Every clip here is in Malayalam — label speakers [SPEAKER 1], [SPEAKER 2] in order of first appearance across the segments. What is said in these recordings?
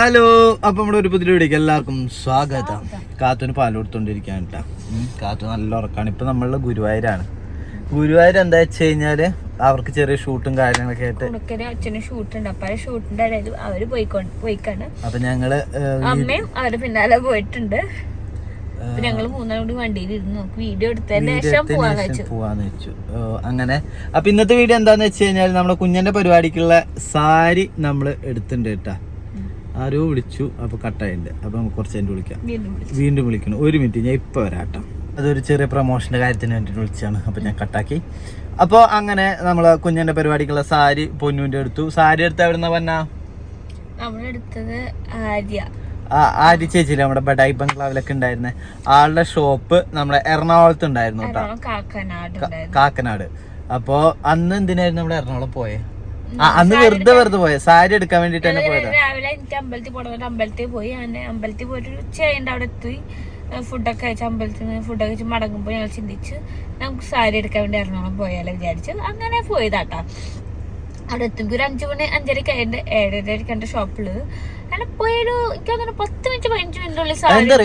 [SPEAKER 1] ഹലോ അപ്പൊ നമ്മുടെ ഒരു പുതിയ വീഡിയോക്ക് എല്ലാവർക്കും സ്വാഗതം. കാത്തുന് പാൽ കൊടുത്തോണ്ടിരിക്കാൻ കേട്ടാ കാത്തു നല്ല ഉറക്കാണ്. ഇപ്പൊ നമ്മളുടെ ഗുരുവായൂരാണ്. ഗുരുവായൂർ എന്താ വെച്ച് കഴിഞ്ഞാൽ അവർക്ക് ചെറിയ ഷൂട്ടും കാര്യങ്ങളൊക്കെ ആയിട്ട്
[SPEAKER 2] അച്ഛന് ഷൂട്ടുണ്ട്. അപ്പൊ ആ ഷൂട്ടിന്റെ ഇടയിൽ അവർ പോയിക്കൊണ്ട് പോയിക്കാണ്.
[SPEAKER 1] അപ്പൊ ഞങ്ങൾ
[SPEAKER 2] അമ്മയും അവരുടെ പിന്നാലെ പോയിട്ടുണ്ട്. ഞങ്ങൾ മൂന്നാളും കൂടി വണ്ടിയിൽ ഇരുന്ന് വീഡിയോ എടുത്തതിന്
[SPEAKER 1] വീഡിയോ
[SPEAKER 2] ശേഷം
[SPEAKER 1] എടുത്തതിന്
[SPEAKER 2] പോവാന്ന് വെച്ചു.
[SPEAKER 1] അങ്ങനെ. അപ്പൊ ഇന്നത്തെ വീഡിയോ എന്താന്ന് വെച്ച് കഴിഞ്ഞാൽ നമ്മുടെ കുഞ്ഞന്റെ പരിപാടിക്കുള്ള സാരി നമ്മൾ എടുത്തിട്ടുണ്ട് കേട്ടാ ആരോ വിളിച്ചു അപ്പൊ കട്ടായിട്ടുണ്ട് അപ്പൊ നമുക്ക് കുറച്ച് കഴിഞ്ഞ് വിളിക്കാം.
[SPEAKER 2] വീണ്ടും
[SPEAKER 1] വിളിക്കണം. ഒരു മിനിറ്റ് ഞാൻ ഇപ്പൊ വരാട്ടോ അതൊരു ചെറിയ പ്രൊമോഷന്റെ കാര്യത്തിന് വേണ്ടിട്ട് വിളിച്ചാണ് അപ്പൊ ഞാൻ കട്ടാക്കി. അപ്പോൾ അങ്ങനെ നമ്മൾ കുഞ്ഞന്റെ പരിപാടിക്കുള്ള സാരി പൊന്നുവിന്റെ എടുത്തു. സാരി എടുത്ത് എവിടുന്ന പറഞ്ഞ
[SPEAKER 2] നമ്മളെടുത്തത് ആര്യ.
[SPEAKER 1] ചേച്ചി ചേച്ചിയില്ല നമ്മുടെ ബഡായി ബംഗ്ലാവിലൊക്കെ ഉണ്ടായിരുന്നെ. ആളുടെ ഷോപ്പ് നമ്മളെ എറണാകുളത്ത് ഉണ്ടായിരുന്നു കേട്ടോ.
[SPEAKER 2] കാക്കനാട് ഉണ്ടായിരുന്നു.
[SPEAKER 1] കാക്കനാട്. അപ്പോ അന്ന് എന്തിനായിരുന്നു നമ്മൾ എറണാകുളം പോയെ? അന്ന് വെറുതെ വെറുതെ പോയ. സാരി എടുക്കാൻ വേണ്ടിട്ട് തന്നെ പോയത്?
[SPEAKER 2] രാവിലെ എനിക്ക് അമ്പലത്തിൽ പോകണം അമ്പലത്തിൽ പോയി. അങ്ങനെ അമ്പലത്തിൽ പോയിട്ട് ഒരു ഉച്ച അവിടെ എത്തി. ഫുഡൊക്കെ കഴിച്ച് അമ്പലത്തിൽ നിന്ന് ഫുഡൊക്കെ കഴിച്ച് മടങ്ങുമ്പോൾ ഞങ്ങൾ ചിന്തിച്ച് നമുക്ക് സാരി എടുക്കാൻ വേണ്ടി എറണാകുളം പോയാലോ വിചാരിച്ചു അങ്ങനെ പോയതാട്ടാ. അവിടെ എത്തുമ്പോൾ ഒരു അഞ്ചു മണി അഞ്ചരക്ക് അതിന്റെ ഏഴരക്ക്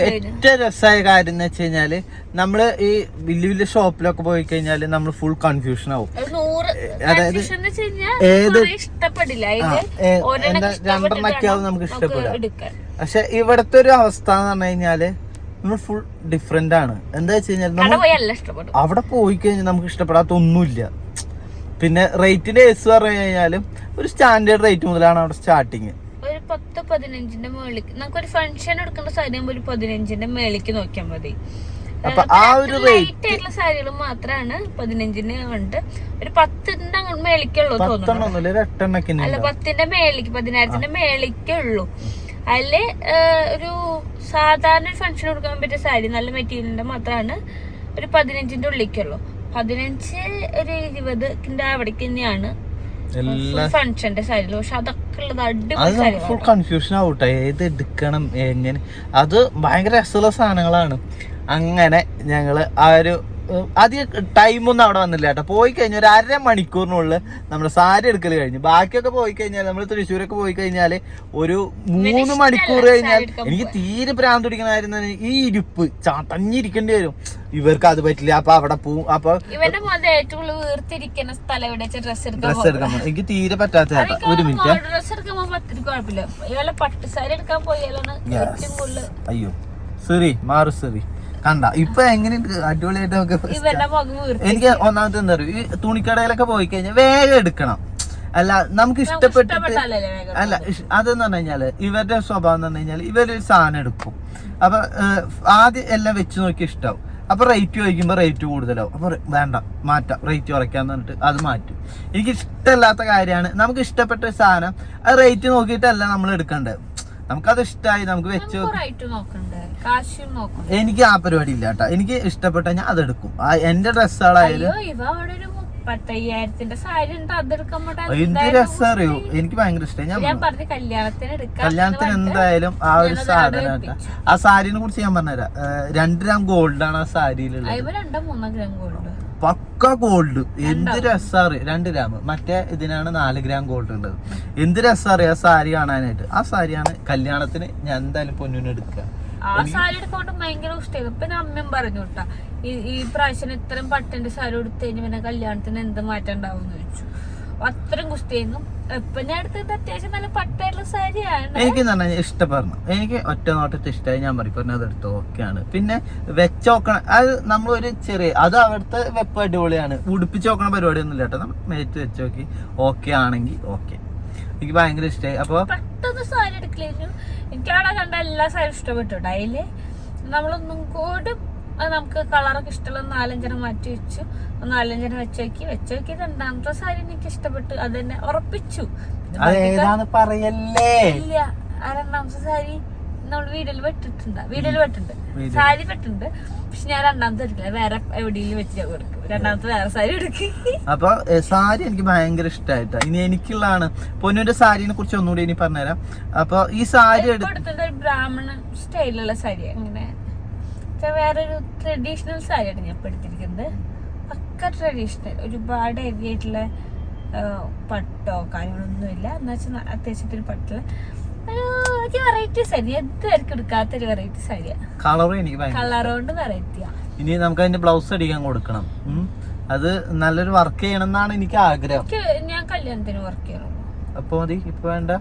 [SPEAKER 1] ഏറ്റവും രസമായ കാര്യം എന്ന് വെച്ച് കഴിഞ്ഞാൽ നമ്മൾ ഈ വലിയ വലിയ ഷോപ്പിലൊക്കെ പോയി കഴിഞ്ഞാൽ നമ്മൾ ഫുൾ കൺഫ്യൂഷൻ ആവും. അതായത് ഏത്
[SPEAKER 2] കുറേ ഇഷ്ടപ്പെടില്ല.
[SPEAKER 1] ആ,
[SPEAKER 2] അതിൽ
[SPEAKER 1] ഏ-
[SPEAKER 2] ഒരെണ്ണം
[SPEAKER 1] എന്താ
[SPEAKER 2] ഇഷ്ടപ്പെട്ടിട്ട്
[SPEAKER 1] രണ്ടെണ്ണൊക്കെ ആവും
[SPEAKER 2] വേണം
[SPEAKER 1] നമുക്ക്
[SPEAKER 2] ഇഷ്ടപ്പെടുക.
[SPEAKER 1] പക്ഷെ ഇവിടത്തെ ഒരു അവസ്ഥ എന്ന് പറഞ്ഞു കഴിഞ്ഞാൽ നമ്മൾ ഫുൾ ഡിഫറെന്റ് ആണ്. എന്താ വെച്ച് കഴിഞ്ഞാൽ
[SPEAKER 2] അവിടെ
[SPEAKER 1] നമ്മൾ അവിടെ പോയി കഴിഞ്ഞാൽ നമുക്ക് ഇഷ്ടപ്പെടാത്ത ഒന്നുമില്ല പിന്നെ റേറ്റിന്റെ കേസ് പറഞ്ഞു കഴിഞ്ഞാലും ഒരു സ്റ്റാൻഡേർഡ് റേറ്റ് മുതലാണ് അവിടെ സ്റ്റാർട്ടിങ്
[SPEAKER 2] പതിനഞ്ചിന്റെ മേളിക്ക്. നമുക്ക് ഒരു ഫംഗ്ഷൻ എടുക്കുന്ന സാരി ആകുമ്പോൾ ഒരു പതിനഞ്ചിന്റെ മേളിക്ക് നോക്കിയാൽ മതി.
[SPEAKER 1] അപ്പൊ ആ ഒരു റേറ്റ്
[SPEAKER 2] ആയിട്ടുള്ള സാരികൾ മാത്രമാണ് പതിനഞ്ചിന് ഉണ്ട് ഒരു പത്തിന്റെ അങ്ങോട്ട് മേളിക്കുള്ളൂ തോന്നുന്നു അല്ല. പത്തിന്റെ മേളിക്ക് പതിനായിരത്തിന്റെ മേളിക്കുള്ളൂ അതിൽ ഒരു സാധാരണ ഫംഗ്ഷൻ കൊടുക്കാൻ പറ്റിയ സാരി നല്ല മെറ്റീരിയലിന്റെ മാത്രമാണ് ഒരു പതിനഞ്ചിന്റെ ഉള്ളിക്കുള്ളൂ പതിനഞ്ച് ഒരു ഇരുപതിന്റെ അവിടേക്ക് തന്നെയാണ് ഫംഗ്ഷന്റെ സാരികൾ പക്ഷെ അതൊക്കെ ഉള്ളത് അടിപൊളി
[SPEAKER 1] ഫുൾ കൺഫ്യൂഷൻ ആവട്ടെ. ഏത് എടുക്കണം എങ്ങനെ? അത് ഭയങ്കര രസമുള്ള സാധനങ്ങളാണ്. അങ്ങനെ ഞങ്ങൾ ആ ഒരു അധികം ടൈമൊന്നും അവിടെ വന്നില്ല കേട്ടോ. പോയി കഴിഞ്ഞാൽ ഒരു അര മണിക്കൂറിനുള്ളിൽ നമ്മുടെ സാരി എടുക്കൽ കഴിഞ്ഞു. ബാക്കിയൊക്കെ പോയി കഴിഞ്ഞാൽ നമ്മൾ തൃശ്ശൂരൊക്കെ പോയി കഴിഞ്ഞാൽ ഒരു മൂന്ന് മണിക്കൂർ കഴിഞ്ഞാൽ എനിക്ക് തീരെ പ്രാന്ത് പിടിക്കണമായിരുന്നു. ഈ ഇരിപ്പ് ചാട്ടഞ്ഞിരിക്കേണ്ടി വരും. ഇവർക്ക് അത് പറ്റില്ല. അപ്പൊ അവിടെ പോവും അപ്പൊ
[SPEAKER 2] ഡ്രസ് എടുക്കാൻ
[SPEAKER 1] എനിക്ക് തീരെ പറ്റാത്ത ഒരു മിനിറ്റ് അയ്യോ. സെറി മാറു സെറി കണ്ട. ഇപ്പൊ എങ്ങനെയുണ്ട്? അടിപൊളിയായിട്ട് നമുക്ക് എനിക്ക് ഒന്നാമത്തെ എന്താ പറയുക ഈ തുണിക്കടയിലൊക്കെ പോയി കഴിഞ്ഞാൽ വേഗം എടുക്കണം. അല്ല നമുക്ക് ഇഷ്ടപ്പെട്ടിട്ട് അല്ല അതെന്ന് പറഞ്ഞു കഴിഞ്ഞാൽ ഇവരുടെ സ്വഭാവം എന്ന് പറഞ്ഞു കഴിഞ്ഞാൽ ഇവരൊരു സാധനം എടുക്കും. അപ്പൊ ആദ്യം എല്ലാം വെച്ച് നോക്കി ഇഷ്ടാവും. അപ്പൊ റേറ്റ് ചോദിക്കുമ്പോൾ റേറ്റ് കൂടുതലാവും. അപ്പൊ വേണ്ട മാറ്റാം. റേറ്റ് കുറയ്ക്കാന്ന് പറഞ്ഞിട്ട് അത് മാറ്റും. എനിക്ക് ഇഷ്ടമല്ലാത്ത കാര്യമാണ്. നമുക്ക് ഇഷ്ടപ്പെട്ട ഒരു സാധനം അത് റേറ്റ് നോക്കിയിട്ടല്ല നമ്മൾ എടുക്കേണ്ടത് നമുക്കത് ഇഷ്ടമായി നമുക്ക് വെച്ച് നോക്കി. എനിക്ക് ആ പരിപാടി ഇല്ല കേട്ടോ. എനിക്ക് ഇഷ്ടപ്പെട്ട ഞാൻ അതെടുക്കും. എന്റെ ഡ്രസ്സുകളായാലും
[SPEAKER 2] മുപ്പത്തയ്യായിരത്തിന്റെ സാരി ഉണ്ട്. അതെടുക്കാൻ പോട്ടെ.
[SPEAKER 1] എന്ത് രസം അറിയോ എനിക്ക് ഭയങ്കര ഇഷ്ടം. ഞാൻ
[SPEAKER 2] പറഞ്ഞു കല്യാണത്തിന്
[SPEAKER 1] കല്യാണത്തിന് എന്തായാലും ആ ഒരു സാധനം ആ സാരിനെ കുറിച്ച് ഞാൻ പറഞ്ഞുതരാം. രണ്ട് ഗ്രാം ഗോൾഡ് ആണ് ആ സാരിയിലുള്ളത്.
[SPEAKER 2] അയ്യോ രണ്ടോ മൂന്നോ ഗ്രാം ഗോൾഡ്
[SPEAKER 1] പക്ക ഗോൾഡ് എന്ത് രസാറി രണ്ട് ഗ്രാം മറ്റേ ഇതിനാണ് നാല് ഗ്രാം ഗോൾഡ് ഉള്ളത്. എന്ത് രസാറി ആ സാരി കാണാനായിട്ട്? ആ സാരിയാണ് കല്യാണത്തിന് ഞാൻ എന്തായാലും പൊന്നിന് എടുക്കുക.
[SPEAKER 2] ആ സാരി എടുക്കൊണ്ട് ഭയങ്കര ഇഷ്ടമായി ഇപ്പൊ അമ്മയും പറഞ്ഞു കേട്ടാ ഈ പ്രാവശ്യം ഇത്രയും പട്ടിന്റെ സാരി എടുത്തു കഴിഞ്ഞ് പിന്നെ കല്യാണത്തിന് എന്ത് മാറ്റം ഉണ്ടാവും എന്ന് ചോദിച്ചു. അപ്പൊ അത്രയും കുസ്തിയായിരുന്നു ഇപ്പൊ ഞാൻ എടുത്തത് അത്യാവശ്യം നല്ല പട്ടായിട്ടുള്ള സാരിയാണ്.
[SPEAKER 1] എനിക്ക് ഇഷ്ടപ്പെടണം. എനിക്ക് ഒറ്റ നോട്ടത്തിൽ ഇഷ്ടമായി ഞാൻ പറയും പറഞ്ഞ അതെടുത്ത് ഓക്കെയാണ് പിന്നെ വെച്ചോക്കണം അത് നമ്മളൊരു ചെറിയ അത് അവിടുത്തെ വെപ്പ് അടിപൊളിയാണ്. ഉടുപ്പിച്ച് നോക്കണ പരിപാടി ഒന്നും ഇല്ല കേട്ടോ. നമ്മൾ മേറ്റ് വെച്ച് നോക്കി ഓക്കെ ആണെങ്കിൽ ഓക്കെ എനിക്ക് ഭയങ്കര ഇഷ്ടമായി അപ്പോൾ
[SPEAKER 2] പെട്ടെന്ന് സാരി എടുക്കലായിരുന്നു എനിക്ക് അവിടെ കണ്ട എല്ലാ സാരി ഇഷ്ടപ്പെട്ടു കേട്ടോ അതിൽ നമ്മളൊന്നും കൂടി അത് നമുക്ക് കളറൊക്കെ ഇഷ്ടമുള്ള നാലഞ്ചെണ്ണം മാറ്റി വെച്ചു. നാലഞ്ചെണ്ണം വെച്ച് നോക്കി. വെച്ച് നോക്കി രണ്ടാമത്തെ സാരി എനിക്ക് ഇഷ്ടപ്പെട്ടു. അത് തന്നെ ഉറപ്പിച്ചു. ഇല്ല. ആ രണ്ടാമത്തെ സാരി നമ്മൾ വീടിൽ വെട്ടിട്ടുണ്ട്. വീടിൽ
[SPEAKER 1] വെട്ടിട്ടുണ്ട്
[SPEAKER 2] സാരി വെട്ടിട്ടുണ്ട് പക്ഷെ ഞാൻ രണ്ടാമത്തെ എടുക്കില്ല വേറെ എവിടെയെങ്കിലും വെച്ച് കൊടുക്കും രണ്ടാമത്തെ വേറെ സാരി എടുക്കും.
[SPEAKER 1] അപ്പൊ സാരി എനിക്ക് ഭയങ്കര ഇഷ്ടമായിട്ടാ ഇനി എനിക്കുള്ളതാണ്. പൊന്നുവിന്റെ സാരിനെ കുറിച്ച് ഒന്നുകൂടി ഇനി പറഞ്ഞുതരാം. അപ്പൊ ഈ സാരി
[SPEAKER 2] എടുത്തത് ഒരു ബ്രാഹ്മണ സ്റ്റൈലുള്ള സാരി അങ്ങനെ വേറൊരു ട്രഡീഷണൽ സാരിയാണ് ഞാൻ ഇപ്പൊ എടുത്തിരിക്കുന്നത്. പക്ക ട്രഡീഷണൽ ഒരുപാട് ഹെവി ആയിട്ടുള്ള പട്ടോ കാര്യങ്ങളൊന്നുമില്ല. എന്ന് വെച്ചാൽ അത്യാവശ്യത്തിന് പട്ടുള്ള. ഒരു വെറൈറ്റി സാരി എന്തായിരിക്കും എടുക്കാത്തൊരു വെറൈറ്റി സാരിയാ
[SPEAKER 1] കളറും എനിക്ക്
[SPEAKER 2] കളർ കൊണ്ട് വെറൈറ്റിയാ
[SPEAKER 1] ഇനി നമുക്ക് അതിന്റെ ബ്ലൗസ് അടിക്കാൻ കൊടുക്കണം. അത് നല്ലൊരു വർക്ക് ചെയ്യണം എന്നാണ് എനിക്ക് ആഗ്രഹം.
[SPEAKER 2] എനിക്ക് ഞാൻ കല്യാണത്തിന് വർക്ക് ചെയ്യണം
[SPEAKER 1] അപ്പൊ മതി ഇപ്പൊ വേണ്ട.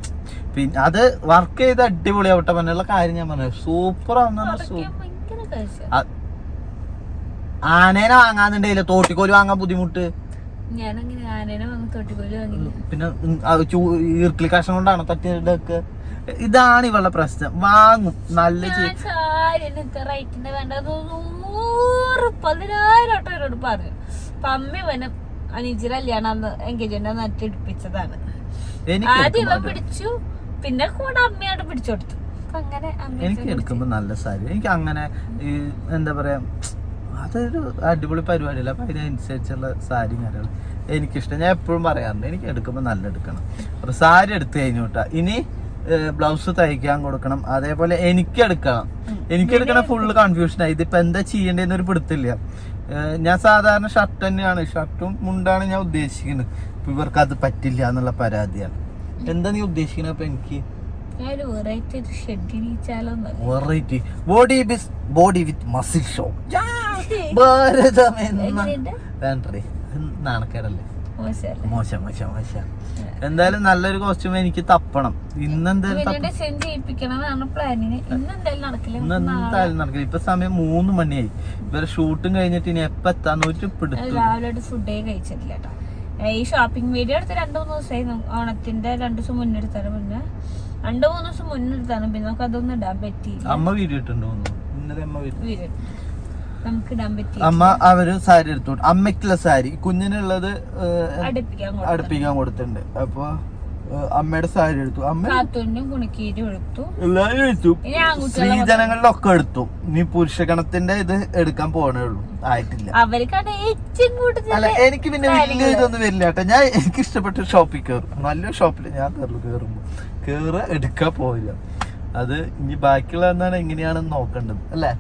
[SPEAKER 1] പിന്നെ അത് വർക്ക് ചെയ്ത് അടിപൊളിയാവട്ടെ പറഞ്ഞുള്ള കാര്യം ഞാൻ പറഞ്ഞു സൂപ്പർ ആനേനെ വാങ്ങാന്നുണ്ടെങ്കിൽ തോട്ടിക്കോൽ വാങ്ങാൻ ബുദ്ധിമുട്ട്? പിന്നെ ഈർക്കിളി കഷ്ണം കൊണ്ടാണ് തട്ടിയിടൊക്കെ ഇതാണ് ഇവളുടെ പ്രശ്നം. വാങ്ങും. നല്ല ചെ-
[SPEAKER 2] ഞാൻ സാരി ഇത്ര റേറ്റിന്റെ വേണ്ട അത് നൂറ് പതിനായിരം വട്ടം ഇവരോട് പറഞ്ഞു. അപ്പൊ അമ്മ ഇവനെ അനിജിര കല്യാണം അന്ന് എൻഗേജ്മെന്റ് നട്ട് എടുപ്പിച്ചതാണ്.
[SPEAKER 1] എനിക്ക്
[SPEAKER 2] ആദ്യം ഇവൻ പിടിച്ചു പിന്നെ കൂടെ അമ്മയോട് പിടിച്ചു കൊടുത്തു. അങ്ങനെ അമ്മ
[SPEAKER 1] എനിക്ക് എടുക്കുമ്പോ നല്ല സാരി. എനിക്ക് അങ്ങനെ എന്താ പറയാ അതൊരു അടിപൊളി പരിപാടിയല്ല. അപ്പൊ അതിനനുസരിച്ചുള്ള സാരി കാര്യങ്ങൾ എനിക്കിഷ്ടം. ഞാൻ എപ്പോഴും പറയാറുണ്ട് എനിക്ക് എടുക്കുമ്പോൾ നല്ല എടുക്കണം. അപ്പൊ സാരി എടുത്തു കഴിഞ്ഞു കേട്ടാ ഇനി ബ്ലൗസ് തയ്ക്കാൻ കൊടുക്കണം. അതേപോലെ എനിക്ക് എടുക്കണം. എനിക്ക് എടുക്കണ ഫുള്ള് കൺഫ്യൂഷനായി ഇതിപ്പോ എന്താ ചെയ്യേണ്ടതെന്ന് ഒരു പിടുത്തില്ല. ഞാൻ സാധാരണ ഷർട്ട് തന്നെയാണ്. ഷർട്ടും മുണ്ടാണ് ഞാൻ ഉദ്ദേശിക്കുന്നത്. ഇപ്പൊ ഇവർക്ക് അത് പറ്റില്ല എന്നുള്ള പരാതിയാണ്. എന്താ നീ ഉദ്ദേശിക്കുന്നത് അപ്പൊ എനിക്ക്?
[SPEAKER 2] വെറൈറ്റി
[SPEAKER 1] ബോഡി ബിസ് ബോഡി വിത്ത് മസിൽ ഷോ ഭാരതം എന്ന
[SPEAKER 2] എങ്ങനെയുണ്ട്?
[SPEAKER 1] വേണ്ടേ നാണക്കേടല്ലേ? മോശം മോശം മോശം. എന്തായാലും നല്ലൊരു കോസ്റ്റ്യൂം എനിക്ക് തപ്പണം. ഇന്ന് എന്തായാലും
[SPEAKER 2] നടക്കില്ല.
[SPEAKER 1] ഇപ്പൊ സമയം മൂന്ന് മണിയായി. ഇവരെ ഷൂട്ടും കഴിഞ്ഞിട്ട് ഇനി എപ്പ എത്താന്ന്
[SPEAKER 2] രാവിലെ ഫുഡേ കഴിച്ചിട്ടില്ല ഈ ഷോപ്പിംഗ് വീഡിയോ എടുത്ത് രണ്ടു മൂന്ന് ദിവസമായി. ഓണത്തിന്റെ രണ്ടു ദിവസം മുന്നേ എടുത്താണ്. പിന്നെ രണ്ടു മൂന്ന് ദിവസം മുന്നേ എടുത്താണ്. പിന്നെ നമുക്ക് അതൊന്നും ഇടാൻ പറ്റിയില്ല.
[SPEAKER 1] അമ്മ വീഡിയോ ഇട്ടുണ്ടോ ഇന്നലെ അമ്മ വീഡിയോ
[SPEAKER 2] വീഡിയോ നമുക്ക് ഇടാൻ പറ്റി
[SPEAKER 1] അമ്മ അവർ സാരി എടുത്തു അമ്മയ്ക്കുള്ള സാരി. കുഞ്ഞിനുള്ളത്
[SPEAKER 2] അടുപ്പിക്കാൻ
[SPEAKER 1] കൊടുത്തിട്ടുണ്ട്. അപ്പൊ അമ്മയുടെ സാരി എടുത്തു. അമ്മ എല്ലാരും എടുത്തു. സ്ത്രീജനങ്ങളിലൊക്കെ എടുത്തു. നീ പുരുഷഗണത്തിന്റെ ഇത് എടുക്കാൻ പോണേ ഉള്ളൂ. ആയിട്ടില്ല. അല്ല എനിക്ക് പിന്നെ വലിയ ഇതൊന്നും വരില്ല കേട്ടോ. ഞാൻ എനിക്ക് ഇഷ്ടപ്പെട്ട ഷോപ്പിൽ കയറും. നല്ല ഷോപ്പിൽ ഞാൻ കയറുള്ളൂ കയറുമ്പോ. കേറ എടുക്കാൻ പോവില്ല. അത് ഇനി ബാക്കിയുള്ള എന്താണ് എങ്ങനെയാണെന്ന് നോക്കേണ്ടത്. അല്ലേ?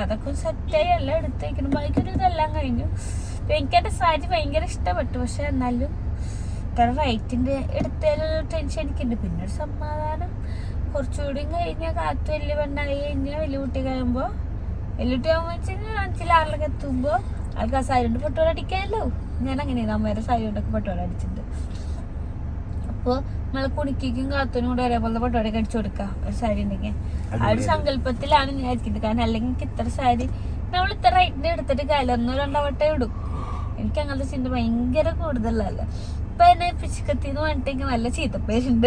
[SPEAKER 2] അതൊക്കെ സെറ്റായി എല്ലാം എടുത്തേക്കണം ബാക്കിയൊരു ഇതെല്ലാം കഴിഞ്ഞു. എനിക്ക് എനിക്കെന്റെ സാരി ഭയങ്കര ഇഷ്ടപ്പെട്ടു. പക്ഷെ എന്നാലും ഇത്ര റേറ്റിന്റെ എടുത്തതിലുള്ള ടെൻഷൻ എനിക്കുണ്ട്. പിന്നെ ഒരു സമാധാനം. കുറച്ചുകൂടി കഴിഞ്ഞാൽ കാത്തു വലിയ പെണ്ണായി കഴിഞ്ഞാൽ വലിയ കുട്ടി കഴിയുമ്പോ വലിയ കുട്ടി ആകുമ്പോൾ വെച്ചാൽ അഞ്ചിലാറിലൊക്കെ എത്തുമ്പോ ആൾക്ക് ആ സാരി കൊണ്ട് പെട്ടോൾ അടിക്കാമല്ലോ ഞാൻ അങ്ങനെയാണ് അമ്മേരെ സാരി കൊണ്ടൊക്കെ പെട്ടോൾ അടിച്ചിട്ടുണ്ട് അപ്പൊ നമ്മളെ കുണിക്കും കാത്തനും കൂടെ ഒരേപോലെ പെട്ടോടൊക്കെ അടിച്ചു കൊടുക്കാം. ഒരു സാരി ഉണ്ടെങ്കിൽ ആ ഒരു സങ്കല്പത്തിലാണ് ഞാൻ ഇരിക്കുന്നത്. കാരണം അല്ലെങ്കിൽ എനിക്ക് ഇത്ര സാരി നമ്മൾ ഇത്ര റേറ്റിന് എടുത്തിട്ട് കാര്യം ഒന്നോ രണ്ടോ വട്ടം ഇടും. എനിക്ക് അങ്ങനത്തെ ചിന്ത ഭയങ്കര കൂടുതലല്ല ഇപ്പൊ എന്നെ പിശുക്കത്തിന്ന് പറഞ്ഞിട്ടെങ്കിൽ നല്ല ചീത്തപ്പേരുണ്ട്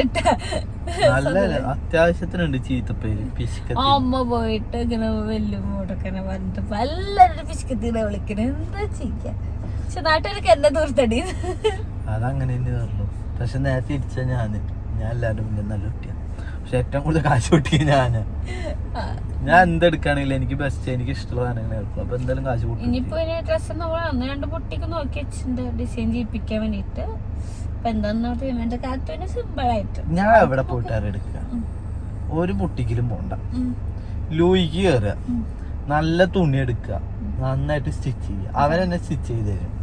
[SPEAKER 1] അത്യാവശ്യത്തിനുണ്ട് ചീത്തപ്പേര്
[SPEAKER 2] അമ്മ പോയിട്ട് ഇങ്ങനെ വെല്ലുമോടൊക്കെ പറഞ്ഞിട്ട് എല്ലാവരും പിശുക്കത്തിനെ വിളിക്കണേ. എന്താ ചെയ്യാ? പക്ഷെ നാട്ടുകാർക്ക് എന്നെ ദൂരത്തടി
[SPEAKER 1] അതങ്ങനെ തന്നെ പറഞ്ഞു. പക്ഷെ നേരത്തെ തിരിച്ച ഞാൻ. ഞാൻ എല്ലാവരും മുന്നേ നല്ല കുട്ടിയാണ്. പക്ഷെ ഏറ്റവും കൂടുതൽ കാശ് കൂട്ടിയ ഞാൻ. ഞാൻ എന്തെടുക്കുകയാണെങ്കിലും എനിക്ക് ബെസ്റ്റ് എനിക്ക് ഇഷ്ടമുള്ള സാധനങ്ങളെ എടുക്കും. അപ്പൊ എന്തായാലും കാശ് കൂട്ടി
[SPEAKER 2] ഇനിയിപ്പോ ഇനി ഡ്രസ്സ് നമ്മൾ ഒന്ന് രണ്ട് പൊട്ടിക്ക് നോക്കി വെച്ചിട്ടുണ്ട്. ഡിസൈൻ ചെയ്യിപ്പിക്കാൻ വേണ്ടിട്ട് അപ്പൊ എന്താന്ന് പേയ്മെന്റ് കാത്തുവിന് സിമ്പിൾ ആയിട്ട്.
[SPEAKER 1] ഞാൻ എവിടെ പോയിട്ടാണ് എടുക്കുക. ഒരു പൊട്ടിക്കലും പോണ്ട. ലൂയിക്ക് കയറുക. നല്ല തുണി എടുക്കുക. നന്നായിട്ട് സ്റ്റിച്ച് ചെയ്യുക. അവരെന്നെ സ്റ്റിച്ച് ചെയ്ത് തരും.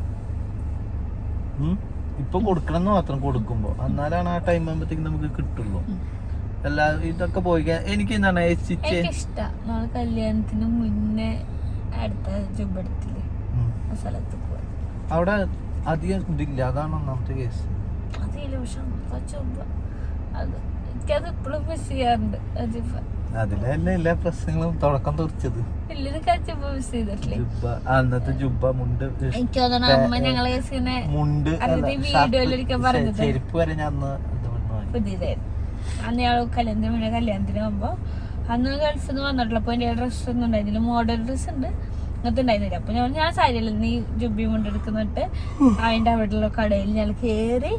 [SPEAKER 1] ഇപ്പൊ കൊടുക്കണം എന്ന് മാത്രം കൊടുക്കുമ്പോ. എന്നാലാണ് ആ ടൈം ആകുമ്പോഴത്തേക്ക് നമുക്ക് കിട്ടുള്ളൂ. എല്ലാ ഇതൊക്കെ പോയി എനിക്ക് എന്താണ്
[SPEAKER 2] കല്യാണത്തിന് മുന്നേ അടുത്ത ആ സ്ഥലത്ത്
[SPEAKER 1] അവിടെ അധികം ഇതില്ല. അതാണ് ഒന്നാമത്തെ കേസ്
[SPEAKER 2] അതില്ല പക്ഷെ അത് എനിക്കത് ഇപ്പോഴും മിസ് ചെയ്യാറുണ്ട്.
[SPEAKER 1] അതിലല്ലേ എല്ലാ പ്രശ്നങ്ങളും തുടക്കം തുറച്ചത്
[SPEAKER 2] അന്നത്തെ ജുബ മിസ്
[SPEAKER 1] ജുബ്ബ അന്നത്തെ ജുബ്ബ മുണ്ട് മുണ്ട് ചെരുപ്പ് വരെ ഞാൻ അന്ന്
[SPEAKER 2] ഞങ്ങൾ കല്യാണത്തിന് പോകുമ്പോ അന്ന് ഗൾഫിൽ നിന്ന് വന്നിട്ടുള്ള. അപ്പൊ എന്റെ ഡ്രസ്സ് ഒന്നും ഉണ്ടായിരുന്നില്ല. മോഡൽ ഡ്രസ്സ് ഉണ്ട്. അങ്ങനത്തെ ഉണ്ടായിരുന്നില്ല. അപ്പൊ ഞാൻ ഞാൻ സാരിയല്ല നീ ജുബി കൊണ്ടെടുക്കുന്നിട്ട് അതിന്റെ അവിടെയുള്ള കടയിൽ ഞാൻ കയറി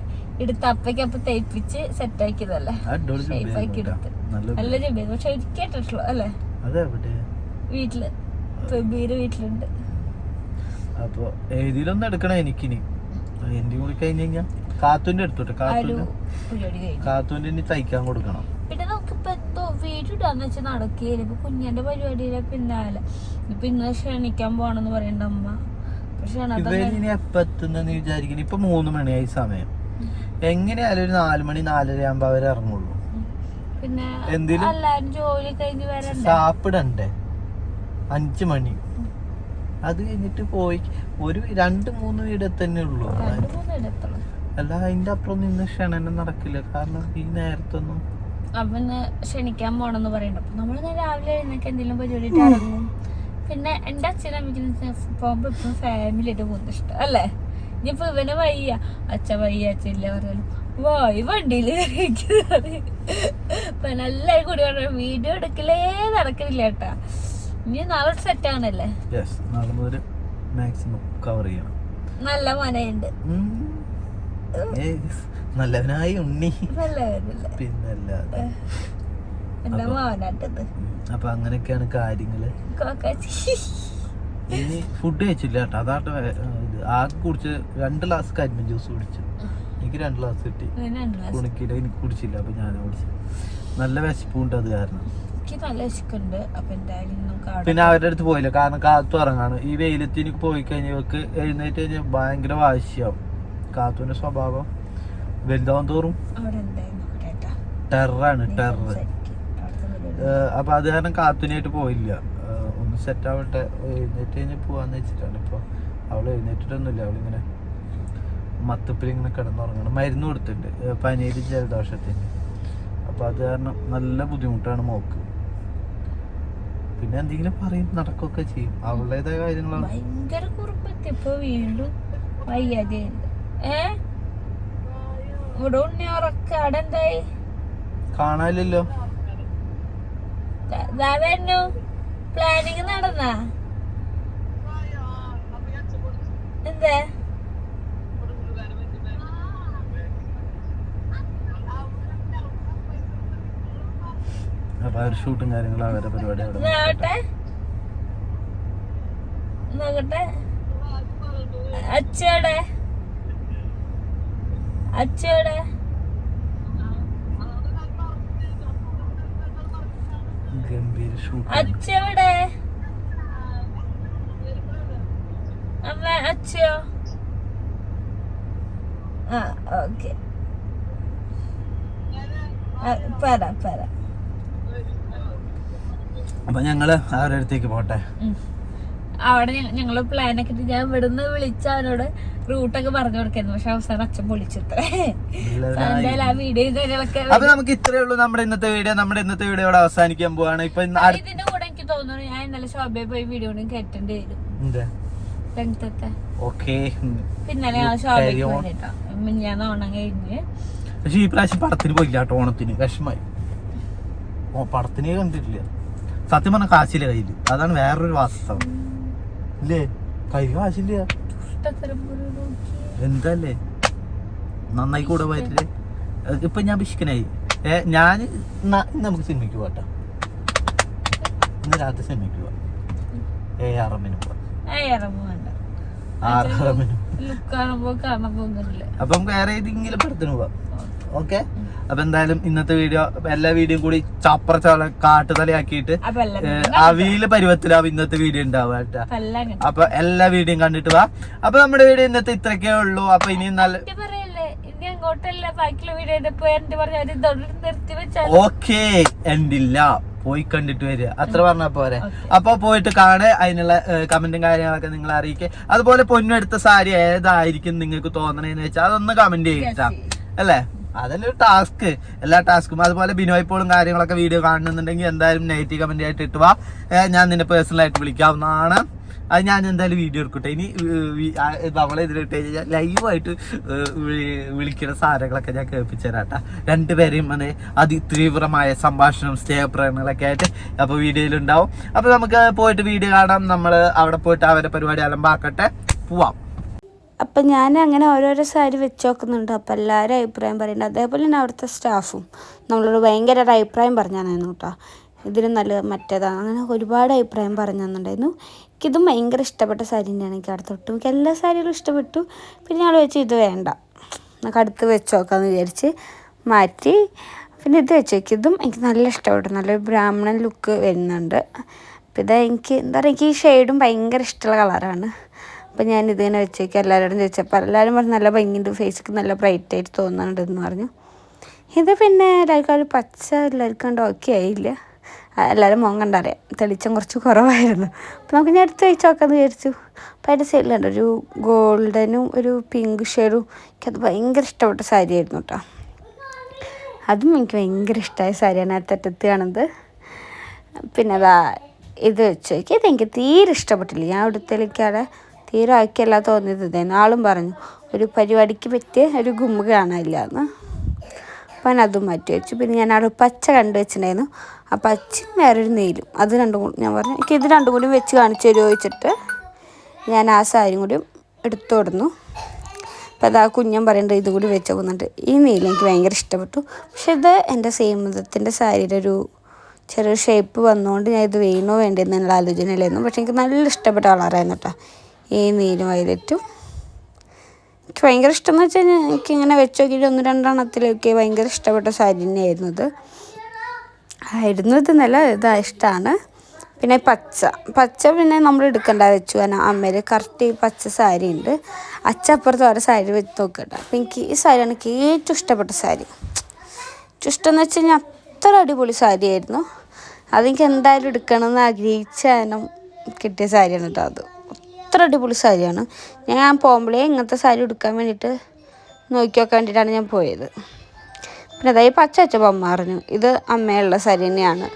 [SPEAKER 2] എടുത്ത് അപ്പയ്ക്കപ്പ് തേപ്പിച്ച് സെറ്റ് ആക്കിയതല്ലേ?
[SPEAKER 1] അടിപൊളി
[SPEAKER 2] Shape
[SPEAKER 1] ജുബ്ബയായിരുന്നു
[SPEAKER 2] ആക്കി എടുത്ത്.
[SPEAKER 1] നല്ല
[SPEAKER 2] നല്ല ജുബി പക്ഷെ ഒരിക്കൽ ഇട്ടിട്ടുള്ളൂ അല്ലേ? വീട്ടിൽ. ഫെബീര് വീട്ടിലുണ്ട്.
[SPEAKER 1] അപ്പൊ ഏതിലൊന്നും എടുക്കണേ എനിക്കിനി? എന്റെ കൂടി കഴിഞ്ഞ് കഴിഞ്ഞാ കാത്തുന്റെ എടുത്തോട്ടെ കാത്തുന്റെ. കാത്തുന്റെ ഇനി തയ്ക്കാൻ കൊടുക്കണം.
[SPEAKER 2] പിന്നെ നമുക്കിപ്പോ എന്തോ വീട്ടിടാന്ന് വെച്ചാൽ നടക്കുകയില്ല ഇപ്പൊ കുഞ്ഞിന്റെ പരിപാടിയിലെ പിന്നാലെ. ഇപ്പൊ ഇന്ന് ക്ഷണിക്കാൻ പോണെന്ന് പറയണ്ട അമ്മ
[SPEAKER 1] വിചാരിക്കുന്നു ഇപ്പൊ മൂന്ന് മണിയായി സമയം. എങ്ങനെയായാലും ഒരു നാല് മണി നാലര ആകുമ്പോ അവർ ഇറങ്ങുള്ളൂ.
[SPEAKER 2] പിന്നെ
[SPEAKER 1] എന്തിലും?
[SPEAKER 2] എല്ലാരും ജോലി കഴിഞ്ഞ് വരണ്ടേ?
[SPEAKER 1] സാപ്പിടണ്ടേ? അഞ്ചു മണി. അത് കഴിഞ്ഞിട്ട് പോയി. ഒരു രണ്ട് മൂന്ന് വീട് തന്നെ ഉള്ളൂ അല്ല അതിന്റെ അപ്പുറം നിന്ന് ക്ഷണനം നടക്കില്ല. കാരണം ഈ നേരത്തൊന്നും
[SPEAKER 2] അവന് ക്ഷണിക്കാൻ പോണെന്ന് പറയണ്ട. അപ്പൊ നമ്മളിങ്ങനെ രാവിലെ എഴുന്നേക്ക് എന്തെങ്കിലും പരിപാടിയിട്ട് ഇറങ്ങും. പിന്നെ എന്റെ അച്ഛനും അമ്മയ്ക്കും പോകുമ്പോ ഇപ്പൊ ഫാമിലി ആയിട്ട് പോകുന്നത് ഇഷ്ടം അല്ലേ? ഇനിയിപ്പോ ഇവന് വയ്യ. അച്ഛ വയ്യ അച്ഛല്ല പറഞ്ഞാലും ഇപ്പൊ എല്ലാരും കൂടി വീഡിയോ എടുക്കലേ നടക്കുന്നില്ല കേട്ടാ ഇനി നാളെ സെറ്റ് ആണല്ലേ?
[SPEAKER 1] മാക്സിമം കവർ ചെയ്യണം.
[SPEAKER 2] നല്ല മനയുണ്ട്.
[SPEAKER 1] നല്ലവനായി ഉണ്ണി.
[SPEAKER 2] നല്ല കാര്യമില്ല
[SPEAKER 1] പിന്നല്ലാതെ
[SPEAKER 2] എന്റെ മോനാട്ടത്?
[SPEAKER 1] ഉം. അപ്പൊ അങ്ങനെയൊക്കെയാണ്
[SPEAKER 2] കാര്യങ്ങൾ.
[SPEAKER 1] ഇനി ഫുഡ് കഴിച്ചില്ല കേട്ടോ അതാട്ടെ ആകെ കുടിച്ച് രണ്ട് ഗ്ലാസ് കരിമ്പൻ ജ്യൂസ് കുടിച്ചു. എനിക്ക് രണ്ട് ഗ്ലാസ് കിട്ടി.
[SPEAKER 2] രണ്ട്
[SPEAKER 1] എനിക്ക് കുടിച്ചില്ല അപ്പൊ ഞാൻ കുടിച്ചു. നല്ല വിശപ്പുണ്ട് അത് കാരണം. പിന്നെ അവരുടെ അടുത്ത് പോയില്ല കാരണം കാത്തു ഇറങ്ങാണ് ഈ വെയിലത്ത് എനിക്ക് പോയി കഴിഞ്ഞാൽ ഇവർക്ക് എഴുന്നേറ്റ് കഴിഞ്ഞാൽ ഭയങ്കര വാശിയാവും. കാത്തുവിന്റെ സ്വഭാവം വലുതാവും തോറും.
[SPEAKER 2] ടെറാണ്
[SPEAKER 1] ടെററാണ് ടെറർ അപ്പൊ അത് കാരണം കാത്തുനായിട്ട് പോയില്ല. ഒന്ന് സെറ്റ് ആവട്ടെ എഴുന്നേറ്റ് കഴിഞ്ഞാൽ പോവാന്ന് വെച്ചിട്ടാണ് ഇപ്പൊ. അവൾ എഴുന്നേറ്റിട്ടൊന്നുമില്ല അവളിങ്ങനെ മത്തപ്പിൽ ഇങ്ങനെ കിടന്നുറങ്ങണം. മരുന്ന് കൊടുത്തിട്ടുണ്ട്. പനീര് ജലദോഷത്തിന്. അപ്പോൾ അത് കാരണം നല്ല ബുദ്ധിമുട്ടാണ് മോക്ക്. പിന്നെ എന്തെങ്കിലും പറയും നടക്കുകയൊക്കെ ചെയ്യും. അവളുടേതായ കാര്യങ്ങളാണ്.
[SPEAKER 2] ഭയങ്കര കുറുമ്പത്തി ഇപ്പൊ വീണ്ടും വയ്യാതെ ഏ? ഇവിടെ ഉണ്ണി ഉറക്ക. അവിടെ എന്തായി?
[SPEAKER 1] കാണാനില്ലല്ലോ.
[SPEAKER 2] വരുന്നു. പ്ലാനിങ് നടന്നാ? എന്താ?
[SPEAKER 1] അപ്പൊ അവർ ഷൂട്ടും കാര്യങ്ങളും അവരുടെ പരിപാടി അവിടെ
[SPEAKER 2] നോക്കട്ടെ നോക്കട്ടെ അച്ചയുടെ അച്ചയുടെ
[SPEAKER 1] ഗംഭീര ഷൂട്ട്.
[SPEAKER 2] അച്ചവിടെ അമ്മ അച്ചയോ ആ ഓക്കെ. പറ പറ.
[SPEAKER 1] അപ്പൊ ഞങ്ങൾ അവരുടെ അടുത്തേക്ക് പോട്ടെ
[SPEAKER 2] അവിടെ ഞങ്ങൾ പ്ലാനൊക്കെ ഇട്ട് ഞാൻ ഇവിടുന്ന് വിളിച്ച അവനോട് റൂട്ടൊക്കെ പറഞ്ഞു കൊടുക്കായിരുന്നു. പക്ഷെ അവസാനം അച്ഛൻ പൊളിച്ചിട്ടേ എന്തായാലും ആ വീഡിയോ കാര്യങ്ങളൊക്കെ
[SPEAKER 1] അപ്പൊ നമുക്ക് ഇത്രയേ ഉള്ളൂ നമ്മുടെ ഇന്നത്തെ വീഡിയോ നമ്മുടെ ഇന്നത്തെ വീഡിയോ ഇവിടെ അവസാനിക്കാൻ പോവാണ്. ഇപ്പൊ
[SPEAKER 2] ഇതിന്റെ കൂടെ എനിക്ക് തോന്നുന്നു ഞാൻ ഇന്നലെ ശോഭയെ പോയി വീഡിയോ കയറ്റേണ്ടി വരും പിന്നലെ ഞാൻ ശോഭയ്ക്ക് ഞാൻ ഓണം കഴിഞ്ഞ്.
[SPEAKER 1] പക്ഷെ ഈ പ്രാവശ്യം പടത്തിന് പോയില്ല കേട്ടോ ഓണത്തിന്. വിഷമായി. ഓ പടത്തിനെ കണ്ടിട്ടില്ല. സത്യം പറഞ്ഞ കാശില്ല കയ്യിൽ. അതാണ് വേറൊരു വാസ്തവം. ഇല്ലേ? കൈ കാശില്ല. എന്തല്ലേ? നന്നായി കൂടെ പോയിട്ടില്ലേ? ഇപ്പൊ ഞാൻ ബിഷ്കനായി ഏ ഞാൻ നമുക്ക് സിനിമയ്ക്ക് പോട്ടാ ഇന്ന് രാത്രി സിനിമയ്ക്ക് പോവാം. ഏ ആർ എമ്മിന് പോവാം ആർ അപ്പൊ നമുക്ക് വേറെ ഏതെങ്കിലും പടത്തിന് പോവാം. ഓക്കെ. അപ്പൊ എന്തായാലും ഇന്നത്തെ വീഡിയോ എല്ലാ വീഡിയോ കൂടി ചാപ്പറ ചവള കാട്ടുതലയാക്കിയിട്ട് അവിയിൽ പരുവത്തിലാവും ഇന്നത്തെ വീഡിയോ ഉണ്ടാവുക
[SPEAKER 2] അപ്പൊ എല്ലാം
[SPEAKER 1] വീഡിയോയും കണ്ടിട്ട് വാ. അപ്പൊ നമ്മുടെ വീഡിയോ ഇന്നത്തെ ഇത്രക്കേ ഉള്ളൂ. അപ്പൊ ഇനി നല്ല
[SPEAKER 2] പറഞ്ഞാൽ
[SPEAKER 1] ഓക്കെ എൻഡില്ല പോയി കണ്ടിട്ട് വരിക. അത്ര പറഞ്ഞാ പോരെ.
[SPEAKER 2] അപ്പോൾ
[SPEAKER 1] അപ്പൊ പോയിട്ട് കാണെ അതിനുള്ള കമന്റും കാര്യങ്ങളൊക്കെ നിങ്ങൾ അറിയിക്കുക. അതുപോലെ പൊന്നെടുത്ത സാരി ഏതായിരിക്കും നിങ്ങൾക്ക് തോന്നണേന്ന് വെച്ചാൽ അതൊന്ന് കമന്റ് ചെയ്യാം അല്ലേ? അതല്ലേ ഒരു ടാസ്ക് എല്ലാ ടാസ്കും അതുപോലെ ബിനോയ് പോളും കാര്യങ്ങളൊക്കെ വീഡിയോ കാണുന്നുണ്ടെങ്കിൽ എന്തായാലും നെഗറ്റീവ് കമന്റ് ആയിട്ട് ഇട്ടുവാ ഞാൻ നിന്നെ പേഴ്സണൽ ആയിട്ട് വിളിക്കാവുന്നതാണ്. അത് ഞാൻ എന്തായാലും വീഡിയോ എടുക്കട്ടെ. ഇനി നമ്മളെ ഇതിലിട്ട് കഴിഞ്ഞാൽ ലൈവായിട്ട് വിളിക്കുന്ന സാധനങ്ങളൊക്കെ ഞാൻ കേൾപ്പിച്ചു തരാട്ടാ രണ്ടുപേരെയും അതെ അതിതീവ്രമായ സംഭാഷണം സ്നേഹപ്രകടനങ്ങളൊക്കെ ആയിട്ട് അപ്പോൾ വീഡിയോയിലുണ്ടാവും അപ്പോൾ നമുക്ക് പോയിട്ട് വീഡിയോ കാണാം. നമ്മൾ അവിടെ പോയിട്ട് അവരുടെ പരിപാടി അലമ്പാക്കട്ടെ പോവാം.
[SPEAKER 3] അപ്പം ഞാൻ അങ്ങനെ ഓരോരോ സാരി വെച്ച് നോക്കുന്നുണ്ട്. അപ്പം എല്ലാവരും അഭിപ്രായം പറയുന്നുണ്ട് അതേപോലെ തന്നെ അവിടുത്തെ സ്റ്റാഫും നമ്മളോട് ഭയങ്കര ഒരു അഭിപ്രായം പറഞ്ഞായിരുന്നു കേട്ടോ ഇതിന് നല്ല മറ്റേതാണ് അങ്ങനെ ഒരുപാട് അഭിപ്രായം പറഞ്ഞു തന്നിട്ടുണ്ടായിരുന്നു എനിക്കിതും ഭയങ്കര ഇഷ്ടപ്പെട്ട സാരി തന്നെയാണ് എനിക്ക് അടുത്ത് ഒട്ടും എനിക്ക് എല്ലാ സാരികളും ഇഷ്ടപ്പെട്ടു. പിന്നെ ഞങ്ങൾ വെച്ച് ഇത് വേണ്ട. നമുക്ക് അടുത്ത് വെച്ച് നോക്കാമെന്ന് വിചാരിച്ച് മാറ്റി. പിന്നെ ഇത് വെച്ച് നോക്കി. ഇതും എനിക്ക് നല്ല ഇഷ്ടപ്പെട്ടു. നല്ലൊരു ബ്രാഹ്മണൻ ലുക്ക് വരുന്നുണ്ട്. അപ്പം ഇത് എനിക്ക് എന്താ പറയുക എനിക്ക് ഈ ഷെയ്ഡും ഭയങ്കര ഇഷ്ടമുള്ള കളറാണ്. അപ്പം ഞാൻ ഇതിങ്ങനെ വെച്ചേക്ക്. എല്ലാവരോടും ചോദിച്ചപ്പോൾ എല്ലാവരും പറഞ്ഞു നല്ല ഭംഗിയുണ്ട് ഫേസ്ക്ക് നല്ല ബ്രൈറ്റ് ആയിട്ട് തോന്നുന്നുണ്ട് എന്ന് പറഞ്ഞു. ഇത് പിന്നെ എല്ലാവർക്കും ഒരു പച്ച എല്ലാവർക്കും കണ്ട് ഓക്കെ ആയില്ല എല്ലാവരും മുഖം കണ്ടറിയാം തെളിച്ചം കുറച്ച് കുറവായിരുന്നു. അപ്പോൾ നമുക്ക് ഞാൻ എടുത്ത് വെച്ച് നോക്കാമെന്ന് വിചാരിച്ചു. അപ്പോൾ അതിന്റെ സൈഡിലുണ്ട് ഒരു ഗോൾഡനും ഒരു പിങ്ക് ഷെയ്ഡും എനിക്കത് ഭയങ്കര ഇഷ്ടപ്പെട്ട സാരി ആയിരുന്നു കേട്ടോ അതും എനിക്ക് ഭയങ്കര ഇഷ്ടമായ സാരിയാണ് ആ തെറ്റത്ത് കാണുന്നത്. പിന്നെ അതാ ഇത് വെച്ച് നോക്കി. ഇതെനിക്ക് തീരെ ഇഷ്ടപ്പെട്ടില്ല. ഞാൻ ഇവിടുത്തേക്കാടെ തീരെ ആക്കിയല്ല തോന്നിയത്. തന്നെ ആളും പറഞ്ഞു. ഒരു പരിപാടിക്ക് പറ്റിയ ഒരു ഗുമ്മ കാണാനില്ല എന്ന് അപ്പം അതും മാറ്റി വെച്ചു. പിന്നെ ഞാൻ അവിടെ പച്ച കണ്ടു വെച്ചിട്ടുണ്ടായിരുന്നു. ആ പച്ചയും വേറൊരു നെയിലും. അത് രണ്ടും കൂടി ഞാൻ പറഞ്ഞു എനിക്ക് ഇത് രണ്ടും കൂടി വെച്ച് കാണിച്ചു തരുമോ? ഞാൻ ആ സാരിയും കൂടി എടുത്തു കൊടുന്നു. അപ്പോൾ അത് ആ കുഞ്ഞൻ പറയേണ്ടത് ഇതും കൂടി വെച്ച് പോകുന്നുണ്ട് ഈ നീല എനിക്ക് ഭയങ്കര ഇഷ്ടപ്പെട്ടു. പക്ഷെ ഇത് എന്റെ സേമതത്തിന്റെ സാരിയുടെ ഒരു ചെറിയ ഷേപ്പ് വന്നുകൊണ്ട് ഞാൻ ഇത് വേണോ വേണ്ടെന്നുള്ള ആലോചനയിലായിരുന്നു. പക്ഷെ എനിക്ക് നല്ല ഇഷ്ടപ്പെട്ട കളറായിരുന്നു കേട്ടോ. ഈ നീല വയലറ്റും. എനിക്ക് ഭയങ്കര ഇഷ്ടം എന്ന് വെച്ചാൽ കഴിഞ്ഞാൽ എനിക്കിങ്ങനെ വെച്ച് നോക്കിയിട്ട് ഒന്ന് രണ്ടെണ്ണത്തിലൊക്കെ ഭയങ്കര ഇഷ്ടപ്പെട്ട സാരി തന്നെയായിരുന്നു ഇത്. ആയിരുന്നു ഇത് നല്ല ഇതാ ഇഷ്ടമാണ് പിന്നെ പച്ച. പച്ച പിന്നെ നമ്മൾ എടുക്കണ്ട വെച്ചു. കാരണം അമ്മയിൽ കറക്റ്റ് പച്ച സാരി ഉണ്ട്. അച്ഛ അപ്പുറത്ത് ഓരോ സാരി വെച്ച് നോക്കട്ടെ അപ്പം എനിക്ക് ഈ സാരിയാണ് എനിക്ക് ഏറ്റവും ഇഷ്ടപ്പെട്ട സാരി. ഏറ്റവും ഇഷ്ടം എന്ന് വെച്ച് കഴിഞ്ഞാൽ അത്ര അടിപൊളി സാരിയായിരുന്നു. അതെനിക്ക് എന്തായാലും എടുക്കണം എന്ന് ആഗ്രഹിച്ചാലും കിട്ടിയ സാരിയാണ് കേട്ടോ അത്. അത്ര അടിപൊളി സാരിയാണ്. ഞാൻ പോകുമ്പോഴേ ഇങ്ങനത്തെ സാരി എടുക്കാൻ വേണ്ടിയിട്ട് നോക്കി നോക്കാൻ വേണ്ടിയിട്ടാണ് ഞാൻ പോയത്. പിന്നെ അതായത് പച്ച വെച്ചപ്പോൾ പമ്മാറിഞ്ഞു ഇത് അമ്മയുള്ള സാരി തന്നെയാണ്.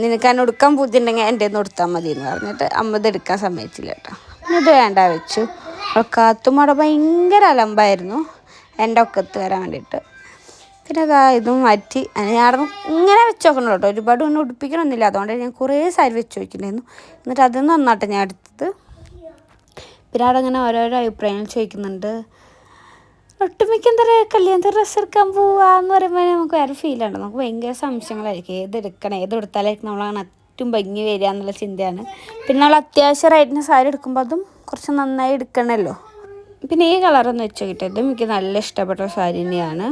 [SPEAKER 3] നിനക്ക് അതിന് ഉടുക്കാൻ പൂജയുണ്ടെങ്കിൽ എന്റെ ഒന്ന് കൊടുത്താൽ മതി എന്ന് പറഞ്ഞിട്ട് അമ്മ ഇത് എടുക്കാൻ സമ്മതിച്ചില്ല കേട്ടോ. ഇത് വേണ്ട വെച്ചു. കാത്തുമട ഭയങ്കര അലമ്പായിരുന്നു. എന്റെ ഒക്കത്ത് വരാൻ വേണ്ടിയിട്ട്. പിന്നെ അതാ ഇതും മാറ്റി. ഞാൻ ഇങ്ങനെ വെച്ച് നോക്കണം കേട്ടോ. ഒരുപാട് ഒന്നും ഉടുപ്പിക്കണമെന്നില്ല അതുകൊണ്ട് ഞാൻ കുറേ സാരി വെച്ച് നോക്കിയിട്ടുണ്ടായിരുന്നു. എന്നിട്ട് അതിൽ നിന്ന് ഒന്നാട്ടെ ഞാൻ എടുത്തത് പിന്നെ ഓരോരോ അഭിപ്രായങ്ങൾ ചോദിക്കുന്നുണ്ട്. ഒട്ടുമിക്ക എന്താ പറയുക കല്യാണത്തിൽ ഡ്രസ്സ് എടുക്കാൻ പോവാന്ന് പറയുമ്പോൾ നമുക്ക് വേറെ ഫീലാണ് നമുക്ക് ഭയങ്കര സംശയങ്ങളായിരിക്കും. ഏത് എടുക്കണം ഏത് എടുത്താലായിരിക്കും നമ്മളങ്ങനെ ഏറ്റവും ഭംഗി വരിക എന്നുള്ള ചിന്തയാണ്. പിന്നെ നമ്മൾ അത്യാവശ്യമായിട്ട് സാരി എടുക്കുമ്പോൾ അതും കുറച്ച് നന്നായി എടുക്കണമല്ലോ പിന്നെ ഈ കളറൊന്ന് വെച്ച് കിട്ടിയത് എനിക്ക് നല്ല ഇഷ്ടപ്പെട്ട സാരി തന്നെയാണ്.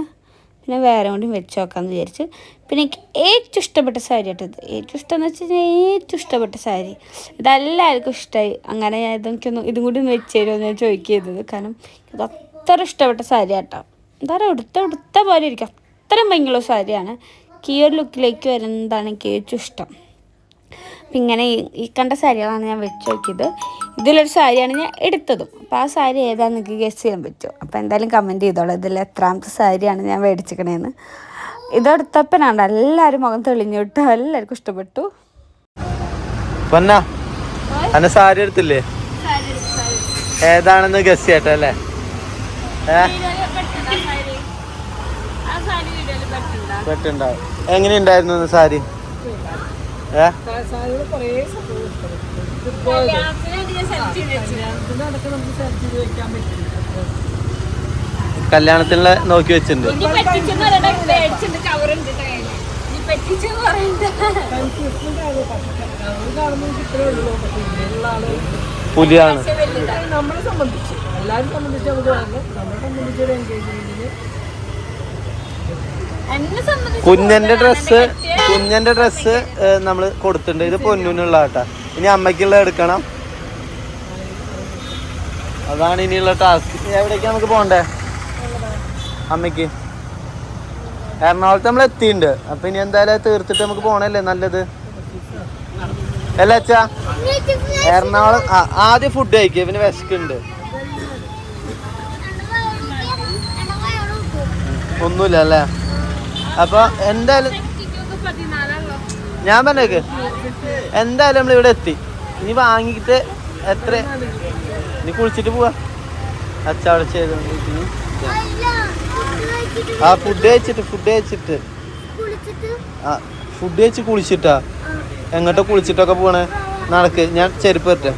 [SPEAKER 3] പിന്നെ വേറെ കൊണ്ടും വെച്ച് നോക്കാമെന്ന് വിചാരിച്ച്. പിന്നെ എനിക്ക് ഏറ്റവും ഇഷ്ടപ്പെട്ട സാരി കേട്ടത് ഏറ്റവും ഇഷ്ടം എന്ന് വെച്ച് കഴിഞ്ഞാൽ ഏറ്റവും ഇഷ്ടപ്പെട്ട സാരി. ഇതെല്ലാവർക്കും ഇഷ്ടമായി അങ്ങനെ ഞാൻ ഇതൊക്കെയൊന്നും ഇതും കൂടി ഒന്ന് വെച്ച് തരുമോ എന്ന് ഞാൻ ചോദിക്കുന്നത് കാരണം ഇത് അത്ര ഇഷ്ടപ്പെട്ട സാരി ആട്ടോ. എന്താ പറയുക ഉടുത്ത ഉടുത്ത പോലെ ഇരിക്കും. അത്രയും ഭംഗിയുള്ള സാരിയാണ്. ഈ ലുക്കിലേക്ക് വരുന്നതാണ് എനിക്ക് ഏറ്റവും ഇഷ്ടം. അപ്പം ഇങ്ങനെ ഈ കണ്ട സാരികളാണ് ഞാൻ വെച്ച് നോക്കിയത്. ഇതിലൊരു സാരിയാണ് ഞാൻ എടുത്തതും. അപ്പോൾ ആ സാരി ഏതാണെന്ന് നിങ്ങൾക്ക് ഗസ് ചെയ്യാൻ പറ്റും അപ്പോൾ എന്തായാലും കമന്റ് ചെയ്തോളൂ. ഇതിൽ എത്രാമത്തെ സാരിയാണ് ഞാൻ മേടിച്ചിക്കണേന്ന് ഇതെടുത്തപ്പനാണ് എല്ലാവരും മുഖം തെളിഞ്ഞു വിട്ടു എല്ലാവർക്കും ഇഷ്ടപ്പെട്ടു.
[SPEAKER 1] സാരി എടുത്തില്ലേ? ഏതാണെന്ന് ഗസ് ചെയ്യട്ടെ അല്ലേ? പെട്ടുണ്ടാവും. എങ്ങനെയുണ്ടായിരുന്നു സാരി? ഏ? കല്യാണത്തിനുള്ള നോക്കി വെച്ചിട്ടുണ്ട്. പുലിയാണ്
[SPEAKER 4] നമ്മളെ സംബന്ധിച്ച്. എല്ലാവരും സംബന്ധിച്ച് നമുക്ക് നമ്മളെ സംബന്ധിച്ച് ഒരു എൻഗേജ്മെന്റിന്
[SPEAKER 1] കുഞ്ഞന്റെ ഡ്രസ്സ് കുഞ്ഞന്റെ ഡ്രസ്സ് നമ്മൾ കൊടുത്തിട്ടുണ്ട്. ഇത് പൊന്നൂനുള്ള കേട്ടാ ഇനി അമ്മയ്ക്കുള്ള എടുക്കണം. അതാണ് ഇനിയുള്ള ടാസ്ക് എവിടേക്ക് നമുക്ക് പോണ്ടേ? അമ്മയ്ക്ക്. എറണാകുളത്ത് നമ്മൾ എത്തിയിട്ടുണ്ട് അപ്പൊ ഇനി എന്തായാലും തീർത്തിട്ട് നമുക്ക് പോണല്ലേ നല്ലത്? അല്ല അച്ഛാ? എറണാകുളം ആദ്യം ഫുഡ് കഴിക്കുക പിന്നെ വിശക്കുണ്ട്. ഒന്നുമില്ല അല്ലേ? അപ്പൊ എന്തായാലും ഞാൻ പറഞ്ഞേക്ക്. എന്തായാലും നമ്മൾ ഇവിടെ എത്തി. ഇനി വാങ്ങിയിട്ട് എത്ര? ഇനി കുളിച്ചിട്ട് പോവാ. അച്ചാവിടെ ചെയ്ത് ആ ഫുഡ് കഴിച്ചിട്ട് ഫുഡ് കഴിച്ചിട്ട്. ആ ഫുഡ് കഴിച്ച് കുളിച്ചിട്ടാ. എങ്ങോട്ടോ കുളിച്ചിട്ടൊക്കെ പോണേ? നടക്ക് ഞാൻ ചെരുപ്പ് വരട്ടെ